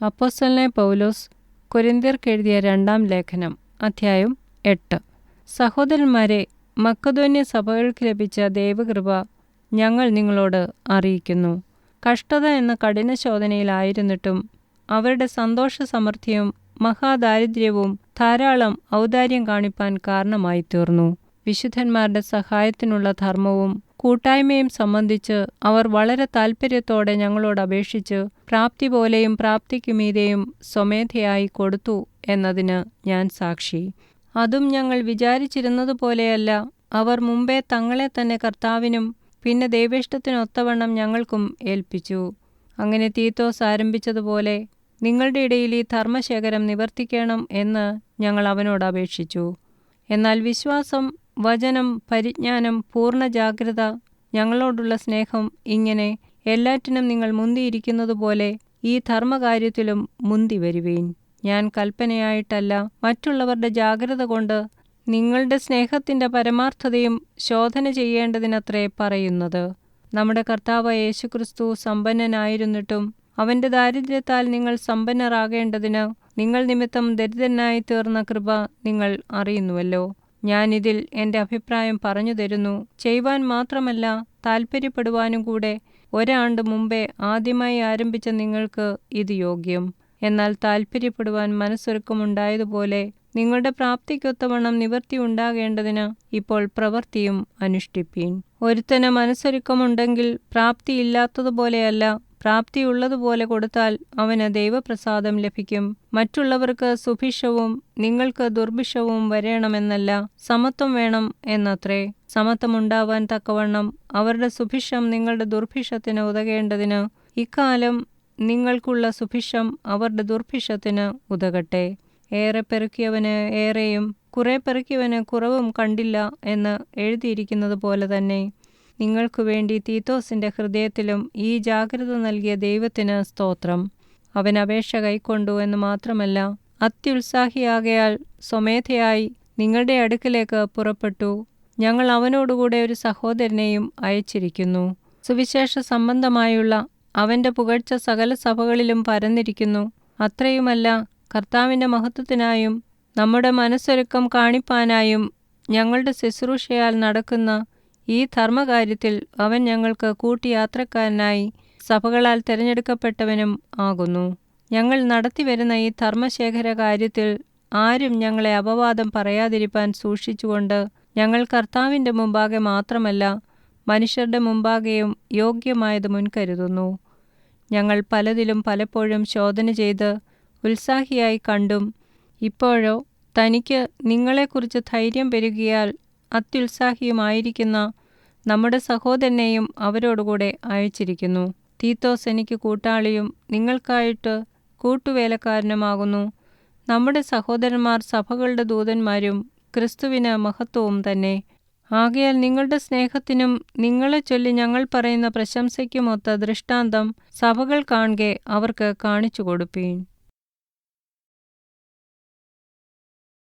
അപ്പോസ്തലനായ പൗലോസ് കൊരിന്തിയർക്കെഴുതിയ രണ്ടാം ലേഖനം അധ്യായം എട്ട്. സഹോദരന്മാരെ മക്കതോന്യ സഭകൾക്ക് ലഭിച്ച ദൈവകൃപ ഞങ്ങൾ നിങ്ങളോട് അറിയിക്കുന്നു. കഷ്ടത എന്ന കഠിന ശോധനയിലായിരുന്നിട്ടും അവരുടെ സന്തോഷ സമൃദ്ധിയും മഹാദാരിദ്ര്യവും ധാരാളം ഔദാര്യം കാണിപ്പാൻ കാരണമായി തീർന്നു വിശുദ്ധന്മാരുടെ സഹായത്തിനുള്ള ധർമ്മവും കൂട്ടായ്മയും സംബന്ധിച്ച് അവർ വളരെ താൽപ്പര്യത്തോടെ ഞങ്ങളോട് അപേക്ഷിച്ച് പ്രാപ്തി പോലെയും പ്രാപ്തിക്കുമീതെയും സ്വമേധയായി കൊടുത്തു എന്നതിന് ഞാൻ സാക്ഷി. അതും ഞങ്ങൾ വിചാരിച്ചിരുന്നതുപോലെയല്ല അവർ മുമ്പേ തങ്ങളെ തന്നെ കർത്താവിനും പിന്നെ ദൈവേഷ്ടത്തിനൊത്തവണ്ണം ഞങ്ങൾക്കും ഏൽപ്പിച്ചു. അങ്ങനെ തീത്തോസ് ആരംഭിച്ചതുപോലെ നിങ്ങളുടെ ഇടയിൽ ഈ ധർമ്മശേഖരം നിവർത്തിക്കണം എന്ന് ഞങ്ങൾ അവനോട് അപേക്ഷിച്ചു. എന്നാൽ വിശ്വാസം വചനം പരിജ്ഞാനം പൂർണ ജാഗ്രത ഞങ്ങളോടുള്ള സ്നേഹം ഇങ്ങനെ എല്ലാറ്റിനും നിങ്ങൾ മുന്തിയിരിക്കുന്നതുപോലെ ഈ ധർമ്മകാര്യത്തിലും മുന്തി വരുവീൻ. ഞാൻ കൽപ്പനയായിട്ടല്ല മറ്റുള്ളവരുടെ ജാഗ്രത കൊണ്ട് നിങ്ങളുടെ സ്നേഹത്തിന്റെ പരമാർത്ഥതയും ശോധന ചെയ്യേണ്ടതിനത്രേ പറയുന്നത്. നമ്മുടെ കർത്താവ് യേശുക്രിസ്തു സമ്പന്നനായിരുന്നിട്ടും അവന്റെ ദാരിദ്ര്യത്താൽ നിങ്ങൾ സമ്പന്നരാകേണ്ടതിന് നിങ്ങൾ നിമിത്തം ദരിദ്രനായി തീർന്ന കൃപ നിങ്ങൾ അറിയുന്നുവല്ലോ. ഞാനിതിൽ എന്റെ അഭിപ്രായം പറഞ്ഞു തരുന്നു. ചെയ്യുവാൻ മാത്രമല്ല താൽപ്പര്യപ്പെടുവാനും കൂടെ. ഒരാണ്ട് മുമ്പേ ആദ്യമായി ആരംഭിച്ച നിങ്ങൾക്ക് ഇത് യോഗ്യം. എന്നാൽ താൽപ്പര്യപ്പെടുവാൻ മനസ്സൊരുക്കമുണ്ടായതുപോലെ നിങ്ങളുടെ പ്രാപ്തിക്കൊത്തവണ്ണം നിവർത്തി ഉണ്ടാകേണ്ടതിന് ഇപ്പോൾ പ്രവൃത്തിയും അനുഷ്ഠിപ്പീൻ. ഒരുത്തന് മനസ്സൊരുക്കമുണ്ടെങ്കിൽ പ്രാപ്തിയില്ലാത്തതുപോലെയല്ല പ്രാപ്തിയുള്ളതുപോലെ കൊടുത്താൽ അവന് ദൈവപ്രസാദം ലഭിക്കും. മറ്റുള്ളവർക്ക് സുഭിഷവും നിങ്ങൾക്ക് ദുർഭിക്ഷവും വരേണമെന്നല്ല സമത്വം വേണം എന്നത്രേ. സമത്വമുണ്ടാവാൻ തക്കവണ്ണം അവരുടെ സുഭിഷം നിങ്ങളുടെ ദുർഭിക്ഷത്തിന് ഉതകേണ്ടതിന് ഇക്കാലം നിങ്ങൾക്കുള്ള സുഭിഷം അവരുടെ ദുർഭിക്ഷത്തിന് ഉതകട്ടെ. ഏറെ പെറുക്കിയവന് ഏറെയും കുറെ പെറുക്കിയവന് കുറവും കണ്ടില്ല എന്ന് എഴുതിയിരിക്കുന്നത് പോലെ തന്നെ. നിങ്ങൾക്കു വേണ്ടി തീത്തോസിന്റെ ഹൃദയത്തിലും ഈ ജാഗ്രത നൽകിയ ദൈവത്തിന് സ്തോത്രം. അവൻ അപേക്ഷ കൈക്കൊണ്ടു എന്ന് മാത്രമല്ല അത്യുത്സാഹിയാകയാൽ സ്വമേധയായി നിങ്ങളുടെ അടുക്കിലേക്ക് പുറപ്പെട്ടു. ഞങ്ങൾ അവനോടുകൂടെ ഒരു സഹോദരനെയും അയച്ചിരിക്കുന്നു. സുവിശേഷ സംബന്ധമായുള്ള അവന്റെ പുകഴ്ച സകല സഭകളിലും പരന്നിരിക്കുന്നു. അത്രയുമല്ല കർത്താവിന്റെ മഹത്വത്തിനായും നമ്മുടെ മനസ്സൊരുക്കം കാണിപ്പാനായും ഞങ്ങളുടെ ശുശ്രൂഷയാൽ നടക്കുന്ന ഈ ധർമ്മകാര്യത്തിൽ അവൻ ഞങ്ങൾക്ക് കൂട്ടിയാത്രക്കാരനായി സഭകളാൽ തിരഞ്ഞെടുക്കപ്പെട്ടവനും ആകുന്നു. ഞങ്ങൾ നടത്തിവരുന്ന ഈ ധർമ്മശേഖര കാര്യത്തിൽ ആരും ഞങ്ങളെ അപവാദം പറയാതിരിപ്പാൻ സൂക്ഷിച്ചുകൊണ്ട് ഞങ്ങൾ കർത്താവിന്റെ മുമ്പാകെ മാത്രമല്ല മനുഷ്യരുടെ മുമ്പാകെയും യോഗ്യമായത് മുൻകരുതുന്നു. ഞങ്ങൾ പലതിലും പലപ്പോഴും ശോധന ചെയ്ത് ഉത്സാഹിയായി കണ്ടും ഇപ്പോഴോ തനിക്ക് നിങ്ങളെക്കുറിച്ച് ധൈര്യം പെരുകിയാൽ അത്യുത്സാഹിയുമായിരിക്കുന്ന നമ്മുടെ സഹോദരനെയും അവരോടുകൂടെ അയച്ചിരിക്കുന്നു. തീത്തോസ് എനിക്ക് കൂട്ടാളിയും നിങ്ങൾക്കായിട്ട് കൂട്ടുവേലക്കാരനുമാകുന്നു. നമ്മുടെ സഹോദരന്മാർ സഭകളുടെ ദൂതന്മാരും ക്രിസ്തുവിന് മഹത്വവും തന്നെ. ആകയാൽ നിങ്ങളുടെ സ്നേഹത്തിനും നിങ്ങളെ ചൊല്ലി ഞങ്ങൾ പറയുന്ന പ്രശംസയ്ക്കുമൊത്ത ദൃഷ്ടാന്തം സഭകൾ കാണുകെ അവർക്ക് കാണിച്ചു കൊടുപ്പീൻ